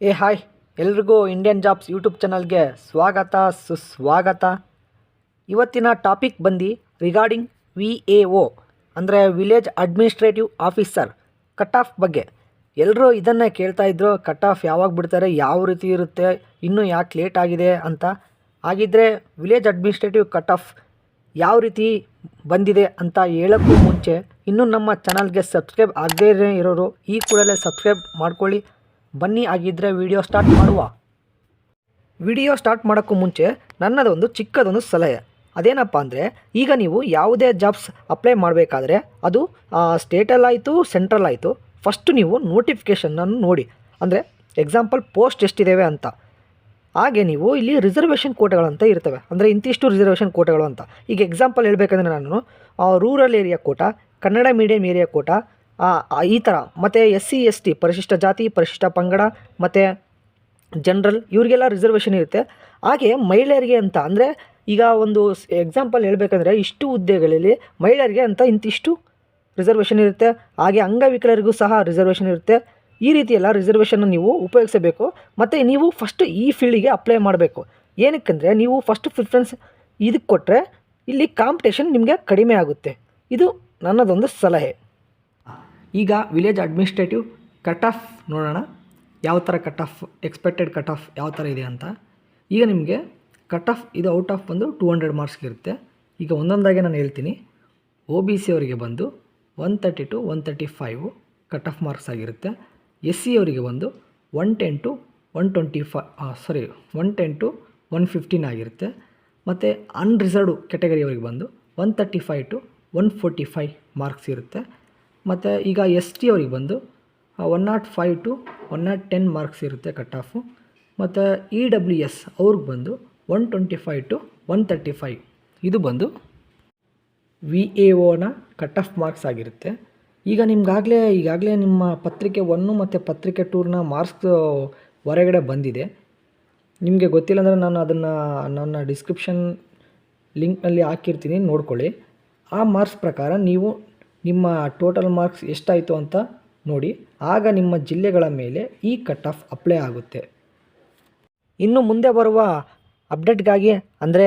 ಏ, ಹಾಯ್. ಎಲ್ರಿಗೂ Indian jobs YouTube ಚಾನಲ್ಗೆ ಸ್ವಾಗತ, ಸುಸ್ವಾಗತ. ಇವತ್ತಿನ ಟಾಪಿಕ್ ಬಂದು ರಿಗಾರ್ಡಿಂಗ್ ವಿ ಎ ಒ, ಅಂದರೆ village administrative officer cut off ಬಗ್ಗೆ. ಎಲ್ಲರೂ ಇದನ್ನೇ ಕೇಳ್ತಾ ಇದ್ರು, ಕಟ್ ಆಫ್ ಯಾವಾಗ ಬಿಡ್ತಾರೆ, ಯಾವ ರೀತಿ ಇರುತ್ತೆ, ಇನ್ನೂ ಯಾಕೆ ಲೇಟ್ ಆಗಿದೆ ಅಂತ. ಹಾಗಿದ್ದರೆ ವಿಲೇಜ್ ಅಡ್ಮಿನಿಸ್ಟ್ರೇಟಿವ್ ಕಟ್ ಆಫ್ ಯಾವ ರೀತಿ ಬಂದಿದೆ ಅಂತ ಹೇಳೋಕ್ಕೂ ಮುಂಚೆ ಇನ್ನೂ ನಮ್ಮ ಚಾನಲ್ಗೆ ಸಬ್ಸ್ಕ್ರೈಬ್ ಆಗದೇ ಇರೋರು ಈ ಕೂಡಲೇ ಸಬ್ಸ್ಕ್ರೈಬ್ ಮಾಡ್ಕೊಳ್ಳಿ. ಬನ್ನಿ ಆಗಿದ್ದರೆ ವಿಡಿಯೋ ಸ್ಟಾರ್ಟ್ ಮಾಡುವ. ವಿಡಿಯೋ ಸ್ಟಾರ್ಟ್ ಮಾಡೋಕ್ಕೂ ಮುಂಚೆ ನನ್ನದೊಂದು ಚಿಕ್ಕದೊಂದು ಸಲಹೆ. ಅದೇನಪ್ಪ ಅಂದರೆ, ಈಗ ನೀವು ಯಾವುದೇ ಜಾಬ್ಸ್ ಅಪ್ಲೈ ಮಾಡಬೇಕಾದ್ರೆ ಅದು ಸ್ಟೇಟಲ್ಲಾಯಿತು ಸೆಂಟ್ರಲ್ ಆಯಿತು, ಫಸ್ಟು ನೀವು ನೋಟಿಫಿಕೇಷನನ್ನು ನೋಡಿ. ಅಂದರೆ, ಎಕ್ಸಾಂಪಲ್ ಪೋಸ್ಟ್ ಎಷ್ಟಿದ್ದಾವೆ ಅಂತ. ಹಾಗೆ ನೀವು ಇಲ್ಲಿ ರಿಸರ್ವೇಷನ್ ಕೋಟೆಗಳಂತ ಇರ್ತವೆ. ಅಂದರೆ ಇಂತಿಷ್ಟು ರಿಸರ್ವೇಷನ್ ಕೋಟೆಗಳು ಅಂತ. ಈಗ ಎಕ್ಸಾಂಪಲ್ ಹೇಳಬೇಕಂದ್ರೆ ನಾನು rural area quota, Kannada medium area quota ಈ ಥರ ಮತ್ತು ಎಸ್ ಸಿ ಎಸ್ ಟಿ ಪರಿಶಿಷ್ಟ ಜಾತಿ, ಪರಿಶಿಷ್ಟ ಪಂಗಡ, ಮತ್ತು ಜನರಲ್ ಇವರಿಗೆಲ್ಲ ರಿಸರ್ವೇಷನ್ ಇರುತ್ತೆ. ಹಾಗೆ ಮಹಿಳೆಯರಿಗೆ ಅಂತ ಅಂದರೆ ಈಗ ಒಂದು ಎಕ್ಸಾಂಪಲ್ ಹೇಳಬೇಕಂದ್ರೆ ಇಷ್ಟು ಹುದ್ದೆಗಳಲ್ಲಿ ಮಹಿಳೆಯರಿಗೆ ಅಂತ ಇಂತಿಷ್ಟು ರಿಸರ್ವೇಷನ್ ಇರುತ್ತೆ. ಹಾಗೆ ಅಂಗವಿಕಲರಿಗೂ ಸಹ ರಿಸರ್ವೇಷನ್ ಇರುತ್ತೆ. ಈ ರೀತಿ ಎಲ್ಲ ನೀವು ಉಪಯೋಗಿಸಬೇಕು. ಮತ್ತು ನೀವು ಫಸ್ಟ್ ಈ ಫೀಲ್ಡಿಗೆ ಅಪ್ಲೈ ಮಾಡಬೇಕು. ಏನಕ್ಕಂದರೆ ನೀವು ಫಸ್ಟ್ ಪ್ರಿಫರೆನ್ಸ್ ಇದಕ್ಕೆ ಕೊಟ್ಟರೆ ಇಲ್ಲಿ ಕಾಂಪಿಟೇಷನ್ ನಿಮಗೆ ಕಡಿಮೆ ಆಗುತ್ತೆ. ಇದು ನನ್ನದೊಂದು ಸಲಹೆ. ಈಗ ವಿಲೇಜ್ ಅಡ್ಮಿನಿಸ್ಟ್ರೇಟಿವ್ ಕಟ್ ಆಫ್ ನೋಡೋಣ. ಯಾವ ಥರ cut off expected cut off ಯಾವ ಥರ ಇದೆ ಅಂತ. ಈಗ ನಿಮಗೆ ಕಟ್ ಆಫ್ ಇದು ಔಟ್ ಆಫ್ ಬಂದು ಟೂ ಹಂಡ್ರೆಡ್ ಮಾರ್ಕ್ಸ್ಗೆ ಇರುತ್ತೆ. ಈಗ ಒಂದೊಂದಾಗೆ ನಾನು ಹೇಳ್ತೀನಿ. ಒ ಬಿ ಸಿ ಅವರಿಗೆ ಬಂದು one thirty to one thirty five cut off marks ಆಗಿರುತ್ತೆ. ಎಸ್ ಸಿ ಅವರಿಗೆ ಬಂದು one ten to one twenty five sorry one ten to one fifteen ಆಗಿರುತ್ತೆ. ಮತ್ತು ಅನ್ರಿಸರ್ವ್ಡ್ ಕೆಟಗರಿ ಅವರಿಗೆ ಬಂದು one thirty five to one forty five marks ಇರುತ್ತೆ. ಮತ್ತು ಈಗ ಎಸ್ ಟಿ ಅವ್ರಿಗೆ ಬಂದು one naught five to one naught ten marks ಇರುತ್ತೆ ಕಟ್ ಆಫು ಮತ್ತು ಇ ಡಬ್ಲ್ಯೂ ಎಸ್ ಅವ್ರಿಗೆ ಬಂದು one twenty five to one thirty five ಇದು ಬಂದು V A O cut off marks ಆಗಿರುತ್ತೆ. ಈಗ ನಿಮ್ಗಾಗಲೇ, ಈಗಾಗಲೇ ನಿಮ್ಮ ಪತ್ರಿಕೆ ಒನ್ನು ಮತ್ತು ಪತ್ರಿಕೆ ಟೂರ್ನ ಮಾರ್ಕ್ಸ್ ಹೊರಗಡೆ ಬಂದಿದೆ. ನಿಮಗೆ ಗೊತ್ತಿಲ್ಲ ಅಂದರೆ ನಾನು ಅದನ್ನು, ನನ್ನ ಡಿಸ್ಕ್ರಿಪ್ಷನ್ ಲಿಂಕ್ನಲ್ಲಿ ಹಾಕಿರ್ತೀನಿ, ನೋಡ್ಕೊಳ್ಳಿ. ಆ ಮಾರ್ಕ್ಸ್ ಪ್ರಕಾರ ನೀವು ನಿಮ್ಮ ಟೋಟಲ್ ಮಾರ್ಕ್ಸ್ ಎಷ್ಟಾಯಿತು ಅಂತ ನೋಡಿ. ಆಗ ನಿಮ್ಮ ಜಿಲ್ಲೆಗಳ ಮೇಲೆ ಈ ಕಟ್ ಆಫ್ ಅಪ್ಲೈ ಆಗುತ್ತೆ. ಇನ್ನು ಮುಂದೆ ಬರುವ ಅಪ್ಡೇಟ್ಗಾಗಿ ಅಂದರೆ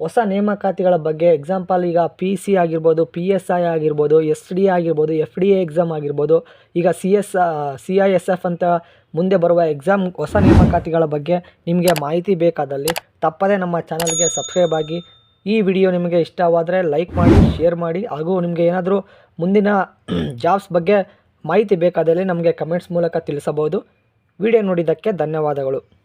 ಹೊಸ ನೇಮಕಾತಿಗಳ ಬಗ್ಗೆ ಎಕ್ಸಾಂಪಲ್ ಈಗ ಪಿ ಸಿ ಆಗಿರ್ಬೋದು ಪಿ ಎಸ್ ಐ ಆಗಿರ್ಬೋದು ಎಸ್ ಡಿ ಆಗಿರ್ಬೋದು ಎಫ್ ಡಿ ಎ ಎಕ್ಸಾಮ್ ಆಗಿರ್ಬೋದು, ಈಗ C S C I S F ಅಂತ ಮುಂದೆ ಬರುವ ಎಕ್ಸಾಮ್ ಹೊಸ ನೇಮಕಾತಿಗಳ ಬಗ್ಗೆ ನಿಮಗೆ ಮಾಹಿತಿ ಬೇಕಾದಲ್ಲಿ ತಪ್ಪದೇ ನಮ್ಮ ಚಾನಲ್ಗೆ ಸಬ್ಸ್ಕ್ರೈಬ್ ಆಗಿ ಈ ವಿಡಿಯೋ ನಿಮಗೆ ಇಷ್ಟವಾದರೆ ಲೈಕ್ ಮಾಡಿ, ಶೇರ್ ಮಾಡಿ, ಹಾಗೂ ನಿಮಗೆ ಏನಾದರೂ ಮುಂದಿನ ಜಾಬ್ಸ್ ಬಗ್ಗೆ ಮಾಹಿತಿ ಬೇಕಾದಲ್ಲಿ ನಮಗೆ ಕಮೆಂಟ್ಸ್ ಮೂಲಕ ತಿಳಿಸಬಹುದು. ವಿಡಿಯೋ ನೋಡಿದ್ದಕ್ಕೆ ಧನ್ಯವಾದಗಳು.